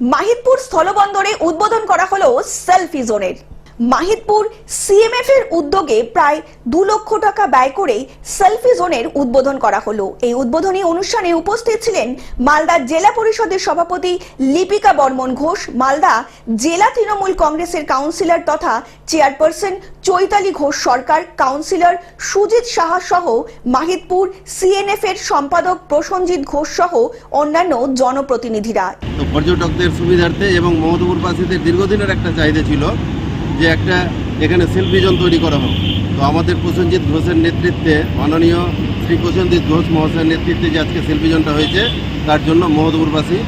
মাহিদপুর স্থলবন্দরে উদ্বোধন করা হলো সেলফি জোনের। মাহিদপুর সিএমএফ এর উদ্যোগে প্রায় দু লক্ষ টাকা ব্যয় করে সেলফি জোনের উদ্বোধন করা হলো। এই উদ্বোধনী অনুষ্ঠানে উপস্থিত ছিলেন মালদা জেলা পরিষদের সভাপতি লিপিকা বর্মন ঘোষ, মালদা জেলা তৃণমূল কংগ্রেসের কাউন্সিলর তথা চেয়ারপারসন চৈতালি ঘোষ সরকার, কাউন্সিলর সুজিত সাহা সহ মাহিদপুর সিএনএফ এর সম্পাদক প্রসঞ্জিৎ ঘোষ সহ অন্যান্য জনপ্রতিনিধিরা। পর্যটকদের সুবিধার্থে এবং মহদপুরবাসীদের দীর্ঘদিনের একটা চাহিদা ছিল। যে একটা এখানে সেলফি জোন তৈরি করা হোক। তো আমাদের প্রসেনজিৎ ঘোষের নেতৃত্বে, মাননীয় শ্রী প্রসেনজিৎ ঘোষ মহাশয়ের নেতৃত্বে যে আজকে সেলফি জোনটা হয়েছে, তার জন্য মহদপুরবাসী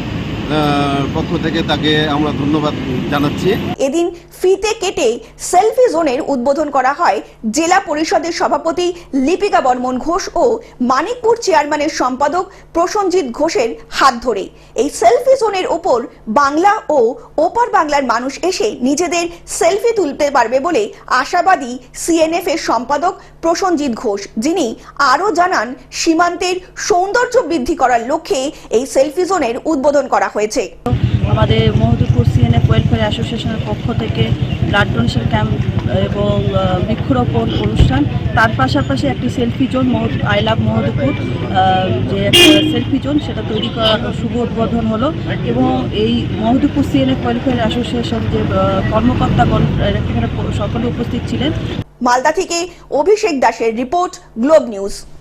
পক্ষ থেকে তাকে আমরা ধন্যবাদ জানাচ্ছি। এদিন ফিতে কেটে সেলফি জোনের উদ্বোধন করা হয় জেলা পরিষদের সভাপতি লিপিকা বর্মন ঘোষ ও মানিকপুর চেয়ারম্যানের সম্পাদক প্রসঞ্জিৎ ঘোষের হাত ধরে এই সেলফি জোনের ওপর বাংলা ও ওপার বাংলার মানুষ এসে নিজেদের সেলফি তুলতে পারবে বলে আশাবাদী সিএনএফ এর সম্পাদক প্রসঞ্জিৎ ঘোষ, যিনি আরও জানান, সীমান্তের সৌন্দর্য বৃদ্ধি করার লক্ষ্যে এই সেলফি জোনের উদ্বোধন করা হয়েছে। আমাদের মহদুপুর সিএনএফ ওয়েলফেয়ার অ্যাসোসিয়েশনের পক্ষ থেকে ব্লাড ডোনেশন ক্যাম্প এবং বৃক্ষরোপণ অনুষ্ঠান। তার পাশাপাশি একটি selfie zone I love Mahadupur যে সেলফি জোন সেটা তৈরি করা শুভ উদ্বোধন হলো। এবং এই মহদুপুর সিএনএফ ওয়েলফেয়ার অ্যাসোসিয়েশন যে কর্মকর্তাগণ এখানে সকলে উপস্থিত ছিলেন। মালদা থেকে অভিষেক দাসের রিপোর্ট গ্লোব নিউজ।